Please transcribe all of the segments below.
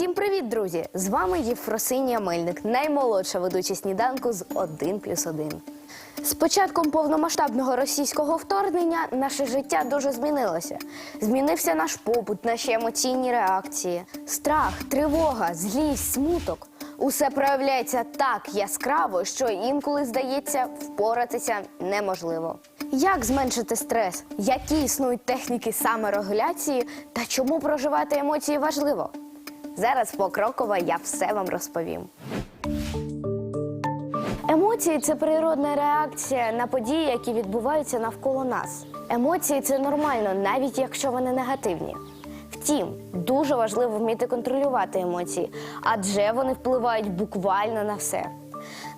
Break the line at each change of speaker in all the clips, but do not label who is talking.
Всім привіт, друзі! З вами Єфросинія Мельник, наймолодша ведуча сніданку з 1 плюс 1. З початком повномасштабного російського вторгнення наше життя дуже змінилося. Змінився наш побут, наші емоційні реакції. Страх, тривога, злість, смуток. Усе проявляється так яскраво, що інколи здається, впоратися неможливо. Як зменшити стрес? Які існують техніки саморегуляції та чому проживати емоції важливо? Зараз покроково я все вам розповім. Емоції це природна реакція на події, які відбуваються навколо нас. Емоції це нормально, навіть якщо вони негативні. Втім, дуже важливо вміти контролювати емоції, адже вони впливають буквально на все: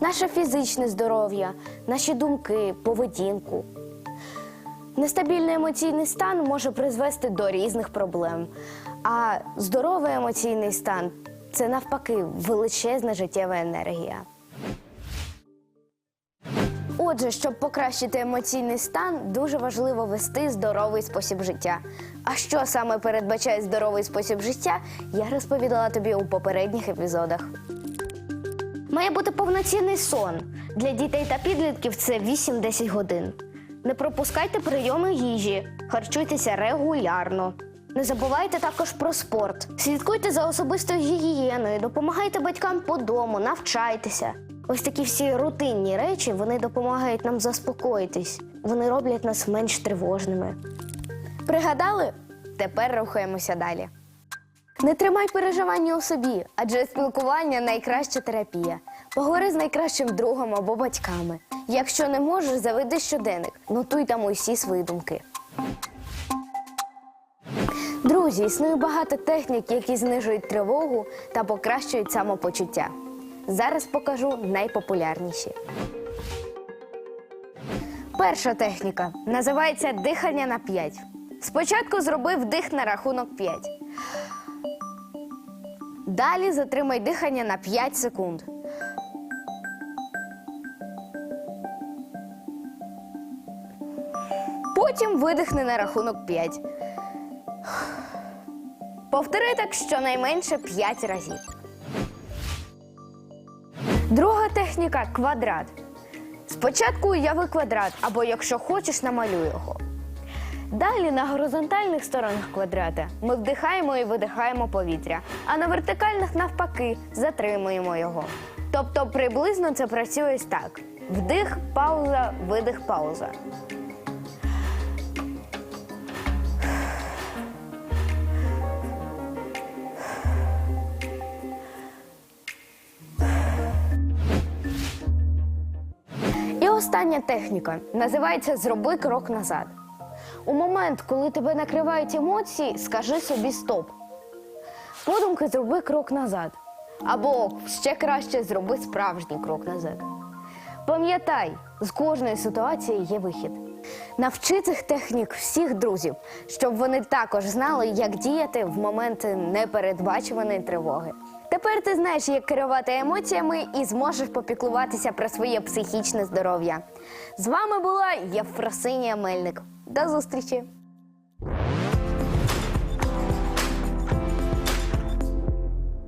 наше фізичне здоров'я, наші думки, поведінку. Нестабільний емоційний стан може призвести до різних проблем. А здоровий емоційний стан це навпаки величезна життєва енергія. Отже, щоб покращити емоційний стан, дуже важливо вести здоровий спосіб життя. А що саме передбачає здоровий спосіб життя, я розповідала тобі у попередніх епізодах. Має бути повноцінний сон. Для дітей та підлітків це 8-10 годин. Не пропускайте прийоми їжі, харчуйтеся регулярно. Не забувайте також про спорт. Слідкуйте за особистою гігієною, допомагайте батькам по дому, навчайтеся. Ось такі всі рутинні речі вони допомагають нам заспокоїтись. Вони роблять нас менш тривожними. Пригадали? Тепер рухаємося далі. Не тримай переживання у собі, адже спілкування найкраща терапія. Поговори з найкращим другом або батьками. Якщо не можеш, заведи щоденник, нотуй там усі свої думки. Друзі, існує багато технік, які знижують тривогу та покращують самопочуття. Зараз покажу найпопулярніші. Перша техніка називається дихання на 5. Спочатку зроби вдих на рахунок 5. Далі затримай дихання на 5 секунд. Потім видихни на рахунок 5. Повтори так щонайменше 5 разів. Друга техніка квадрат. Спочатку уяви квадрат, або якщо хочеш, намалюй його. Далі на горизонтальних сторонах квадрата ми вдихаємо і видихаємо повітря, а на вертикальних навпаки затримуємо його. Тобто приблизно це працює так: вдих, пауза, видих, пауза. Остання техніка називається Зроби крок назад. У момент, коли тебе накривають емоції, скажи собі стоп. Подумки зроби крок назад. Або ще краще зроби справжній крок назад. Пам'ятай, з кожної ситуації є вихід. Навчи цих технік всіх друзів, щоб вони також знали, як діяти в моменти непередбачуваної тривоги. Тепер ти знаєш, як керувати емоціями і зможеш попіклуватися про своє психічне здоров'я. З вами була Євфросинія Мельник. До зустрічі!